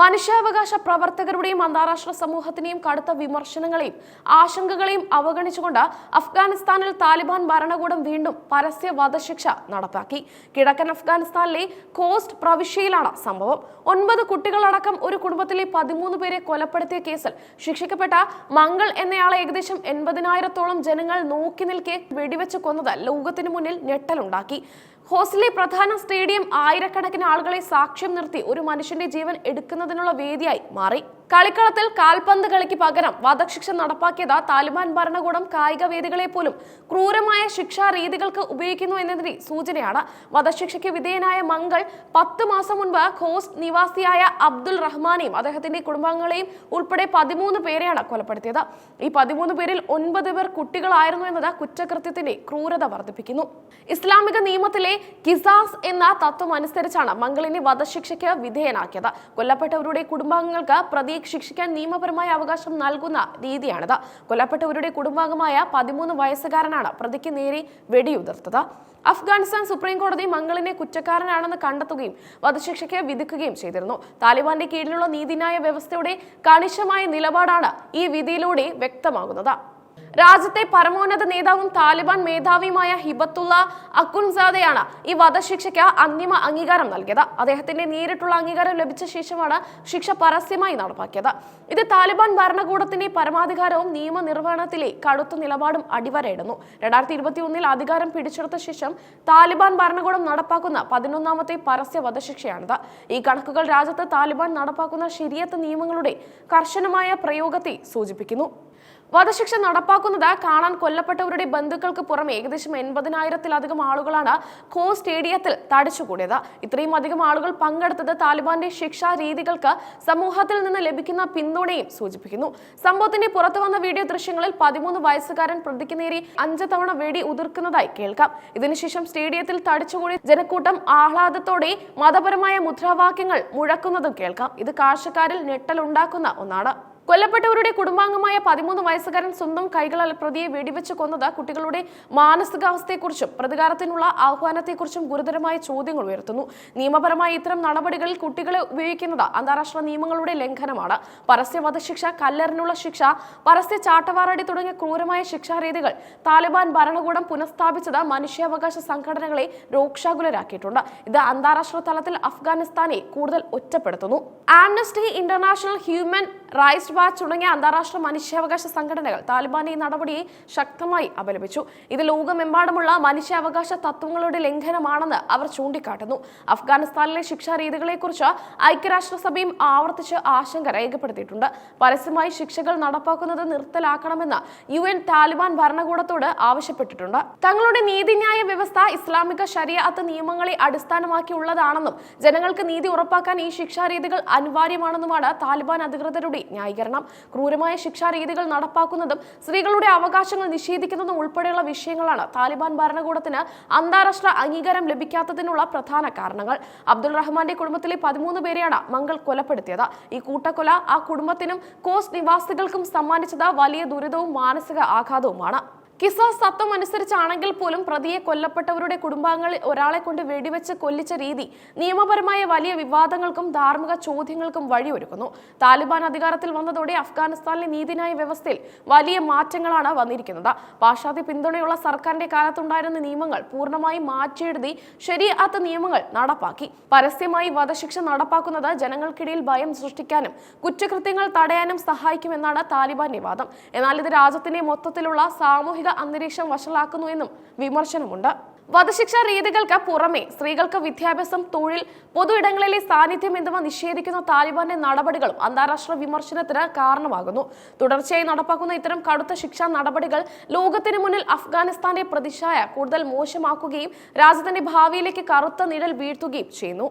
മനുഷ്യാവകാശ പ്രവർത്തകരുടെയും അന്താരാഷ്ട്ര സമൂഹത്തിനെയും കടുത്ത വിമർശനങ്ങളെയും ആശങ്കകളെയും അവഗണിച്ചുകൊണ്ട് അഫ്ഗാനിസ്ഥാനിൽ താലിബാൻ ഭരണകൂടം വീണ്ടും പരസ്യ വധശിക്ഷ നടപ്പാക്കി. കിഴക്കൻ അഫ്ഗാനിസ്ഥാനിലെ കോസ്റ്റ് പ്രവിശ്യയിലാണ് സംഭവം. ഒൻപത് കുട്ടികളടക്കം ഒരു കുടുംബത്തിലെ പതിമൂന്ന് പേരെ കൊലപ്പെടുത്തിയ കേസിൽ ശിക്ഷിക്കപ്പെട്ട മംഗൾ എന്നയാളെ ഏകദേശം എൺപതിനായിരത്തോളം ജനങ്ങൾ നോക്കി നിൽക്കെ വെടിവെച്ച് കൊന്നത് ലോകത്തിനു മുന്നിൽ ഞെട്ടലുണ്ടാക്കി. ഹോസ്റ്റലിലെ പ്രധാന സ്റ്റേഡിയം ആയിരക്കണക്കിന് ആളുകളെ സാക്ഷ്യം നിർത്തി ഒരു മനുഷ്യന്റെ ജീവൻ എടുക്കുന്നതിനുള്ള വേദിയായി മാറി. കളിക്കളത്തിൽ കാൽപന്ത് കളിക്ക് പകരം വധശിക്ഷ നടപ്പാക്കിയത് താലിബാൻ ഭരണകൂടം കായിക വേദികളെ പോലും ക്രൂരമായ ശിക്ഷാ രീതികൾക്ക് ഉപയോഗിക്കുന്നു എന്നതിന്റെ സൂചനയാണ്. വധശിക്ഷയ്ക്ക് വിധേയനായ മംഗൾ പത്ത് മാസം മുൻപ് ഖോസ് നിവാസിയായ അബ്ദുൾ റഹ്മാനെയും അദ്ദേഹത്തിന്റെ കുടുംബാംഗങ്ങളെയും ഉൾപ്പെടെ പതിമൂന്ന് പേരെയാണ് കൊലപ്പെടുത്തിയത്. ഈ പതിമൂന്ന് പേരിൽ ഒൻപത് പേർ കുട്ടികളായിരുന്നു എന്നത് കുറ്റകൃത്യത്തിന്റെ ക്രൂരത വർദ്ധിപ്പിക്കുന്നു. ഇസ്ലാമിക നിയമത്തിലെ കിസാസ് എന്ന തത്വം അനുസരിച്ചാണ് മംഗളിനെ വധശിക്ഷയ്ക്ക് വിധേയനാക്കിയത്. കൊല്ലപ്പെട്ടവരുടെ കുടുംബാംഗങ്ങൾക്ക് പ്രതിയെ ശിക്ഷിക്കാൻ നിയമപരമായ അവകാശം നൽകുന്ന രീതിയാണിത്. കൊല്ലപ്പെട്ടവരുടെ കുടുംബാംഗമായ പതിമൂന്ന് വയസ്സുകാരനാണ് പ്രതിക്ക് നേരെ വെടിയുതിർത്തത്. അഫ്ഗാനിസ്ഥാൻ സുപ്രീം കോടതി മംഗളിനെ കുറ്റക്കാരനാണെന്ന് കണ്ടെത്തുകയും വധശിക്ഷയ്ക്ക് വിധിക്കുകയും ചെയ്തിരുന്നു. താലിബാന്റെ കീഴിലുള്ള നീതിന്യായ വ്യവസ്ഥയുടെ കണിശമായ നിലപാടാണ് ഈ വിധിയിലൂടെ വ്യക്തമാകുന്നത്. രാജ്യത്തെ പരമോന്നത നേതാവും താലിബാൻ മേധാവിയുമായ ഹിബത്തുള്ള അക്കുൻസാദയാണ് ഈ വധശിക്ഷയ്ക്ക് അന്തിമ അംഗീകാരം നൽകിയത്. അദ്ദേഹത്തിന്റെ നേരിട്ടുള്ള അംഗീകാരം ലഭിച്ച ശേഷമാണ് ശിക്ഷ പരസ്യമായി നടപ്പാക്കിയത്. ഇത് താലിബാൻ ഭരണകൂടത്തിന്റെ പരമാധികാരവും നിയമനിർവഹണത്തിലെ കടുത്ത നിലപാടും അടിവരയിടുന്നു. രണ്ടായിരത്തി ഇരുപത്തി ഒന്നിൽ അധികാരം പിടിച്ചെടുത്ത ശേഷം താലിബാൻ ഭരണകൂടം നടപ്പാക്കുന്ന പതിനൊന്നാമത്തെ പരസ്യ വധശിക്ഷയാണിത്. ഈ കണക്കുകൾ രാജ്യത്ത് താലിബാൻ നടപ്പാക്കുന്ന ശരിയത്ത് നിയമങ്ങളുടെ കർശനമായ പ്രയോഗത്തെ സൂചിപ്പിക്കുന്നു. വധശിക്ഷ നടപ്പാക്കുന്നത് കാണാൻ കൊല്ലപ്പെട്ടവരുടെ ബന്ധുക്കൾക്ക് പുറമെ ഏകദേശം എൺപതിനായിരത്തിലധികം ആളുകളാണ് ഖോ സ്റ്റേഡിയത്തിൽ തടിച്ചുകൂടിയത്. ഇത്രയും അധികം ആളുകൾ പങ്കെടുത്തത് താലിബാന്റെ ശിക്ഷാ രീതികൾക്ക് സമൂഹത്തിൽ നിന്ന് ലഭിക്കുന്ന പിന്തുണയും സൂചിപ്പിക്കുന്നു. സംഭവത്തിന്റെ പുറത്തു വന്ന വീഡിയോ ദൃശ്യങ്ങളിൽ പതിമൂന്ന് വയസ്സുകാരൻ പ്രതിക്ക് നേരി അഞ്ച് തവണ വെടി ഉതിർക്കുന്നതായി കേൾക്കാം. ഇതിനുശേഷം സ്റ്റേഡിയത്തിൽ തടിച്ചുകൂടി ജനക്കൂട്ടം ആഹ്ലാദത്തോടെ മതപരമായ മുദ്രാവാക്യങ്ങൾ മുഴക്കുന്നതും കേൾക്കാം. ഇത് കാഴ്ചക്കാരിൽ ഞെട്ടലുണ്ടാക്കുന്ന ഒന്നാണ്. കൊല്ലപ്പെട്ടവരുടെ കുടുംബാംഗമായ പതിമൂന്ന് വയസ്സുകാരൻ സ്വന്തം കൈകളാൽ പ്രതിയെ വെടിവെച്ച് കൊന്നത് കുട്ടികളുടെ മാനസികാവസ്ഥയെക്കുറിച്ചും പ്രതികാരത്തിനുള്ള ആഹ്വാനത്തെക്കുറിച്ചും ഗുരുതരമായ ചോദ്യങ്ങൾ ഉയർത്തുന്നു. നിയമപരമായ ഇത്തരം നടപടികളിൽ കുട്ടികളെ ഉപയോഗിക്കുന്നത് അന്താരാഷ്ട്ര നിയമങ്ങളുടെ ലംഘനമാണ്. പരസ്യ വധശിക്ഷ കല്ലെറിനുള്ള ശിക്ഷ പരസ്യ ചാട്ടവാറടി തുടങ്ങിയ ക്രൂരമായ ശിക്ഷാരീതികൾ താലിബാൻ ഭരണകൂടം പുനഃസ്ഥാപിച്ചത് മനുഷ്യാവകാശ സംഘടനകളെ രോക്ഷാകുലരാക്കിയിട്ടുണ്ട്. ഇത് അന്താരാഷ്ട്ര തലത്തിൽ അഫ്ഗാനിസ്ഥാനെ കൂടുതൽ ഒറ്റപ്പെടുത്തുന്നു. Amnesty International Human Rights Watch തുടങ്ങിയ അന്താരാഷ്ട്ര മനുഷ്യാവകാശ സംഘടനകൾ താലിബാന്റെ ഈ നടപടിയെ ശക്തമായി അപലപിച്ചു. ഇത് ലോകമെമ്പാടുമുള്ള മനുഷ്യാവകാശ തത്വങ്ങളുടെ ലംഘനമാണെന്ന് അവർ ചൂണ്ടിക്കാട്ടുന്നു. അഫ്ഗാനിസ്ഥാനിലെ ശിക്ഷാ രീതികളെക്കുറിച്ച് ഐക്യരാഷ്ട്രസഭയും ആവർത്തിച്ച് ആശങ്ക രേഖപ്പെടുത്തിയിട്ടുണ്ട്. പരസ്യമായി ശിക്ഷകൾ നടപ്പാക്കുന്നത് നിർത്തലാക്കണമെന്ന് യു എൻ താലിബാൻ ഭരണകൂടത്തോട് ആവശ്യപ്പെട്ടിട്ടുണ്ട്. തങ്ങളുടെ നീതിന്യായ വ്യവസ്ഥ ഇസ്ലാമിക ശരിയാത്ത നിയമങ്ങളെ അടിസ്ഥാനമാക്കിയുള്ളതാണെന്നും ജനങ്ങൾക്ക് നീതി ഉറപ്പാക്കാൻ ഈ ശിക്ഷാരീതികൾ അനിവാര്യമാണെന്നുമാണ് താലിബാൻ അധികൃതരുടെ ന്യായീകരണം. ക്രൂരമായ ശിക്ഷാരീതികൾ നടപ്പാക്കുന്നതും സ്ത്രീകളുടെ അവകാശങ്ങൾ നിഷേധിക്കുന്നതും ഉൾപ്പെടെയുള്ള വിഷയങ്ങളാണ് താലിബാൻ ഭരണകൂടത്തിന് അന്താരാഷ്ട്ര അംഗീകാരം ലഭിക്കാത്തതിനുള്ള പ്രധാന കാരണങ്ങൾ. അബ്ദുൾ റഹ്മാന്റെ കുടുംബത്തിലെ പതിമൂന്ന് പേരെയാണ് മംഗൾ കൊലപ്പെടുത്തിയത്. ഈ കൂട്ടക്കൊല ആ കുടുംബത്തിനും കോസ് നിവാസികൾക്കും സമ്മാനിച്ചത് വലിയ ദുരിതവും മാനസിക ആഘാതവുമാണ്. കിസാസ് തത്വം അനുസരിച്ചാണെങ്കിൽ പോലും പ്രതിയെ കൊല്ലപ്പെട്ടവരുടെ കുടുംബാംഗങ്ങളിൽ ഒരാളെ കൊണ്ട് വെടിവെച്ച് കൊല്ലിച്ച രീതി നിയമപരമായ വലിയ വിവാദങ്ങൾക്കും ധാർമ്മിക ചോദ്യങ്ങൾക്കും വഴിയൊരുക്കുന്നു. താലിബാൻ അധികാരത്തിൽ വന്നതോടെ അഫ്ഗാനിസ്ഥാനിലെ നീതിന്യായ വ്യവസ്ഥയിൽ വലിയ മാറ്റങ്ങളാണ് വന്നിരിക്കുന്നത്. പാശ്ചാത്യ പിന്തുണയുള്ള സർക്കാരിന്റെ കാലത്തുണ്ടായിരുന്ന നിയമങ്ങൾ പൂർണമായും മാറ്റിയെഴുതി ശരിയാത്ത നിയമങ്ങൾ നടപ്പാക്കി. പരസ്യമായി വധശിക്ഷ നടപ്പാക്കുന്നത് ജനങ്ങൾക്കിടയിൽ ഭയം സൃഷ്ടിക്കാനും കുറ്റകൃത്യങ്ങൾ തടയാനും സഹായിക്കുമെന്നാണ് താലിബാന്റെ വാദം എന്നാൽ ഇത് രാജ്യത്തിന്റെ മൊത്തത്തിലുള്ള സാമൂഹിക അന്തരീക്ഷം വഷളാക്കുന്നു എന്നും വിമർശനമുണ്ട്. വധശിക്ഷാ രീതികൾക്ക് പുറമെ സ്ത്രീകൾക്ക് വിദ്യാഭ്യാസം തൊഴിൽ പൊതു ഇടങ്ങളിലെ സാന്നിധ്യം എന്നിവ നിഷേധിക്കുന്ന താലിബാന്റെ നടപടികളും അന്താരാഷ്ട്ര വിമർശനത്തിന് കാരണമാകുന്നു. തുടർച്ചയായി നടപ്പാക്കുന്ന ഇത്തരം കടുത്ത ശിക്ഷാ നടപടികൾ ലോകത്തിനു മുന്നിൽ അഫ്ഗാനിസ്ഥാന്റെ പ്രതിച്ഛായ കൂടുതൽ മോശമാക്കുകയും രാജ്യത്തിന്റെ ഭാവിയിലേക്ക് കറുത്ത നിഴൽ വീഴ്ത്തുകയും ചെയ്യുന്നു.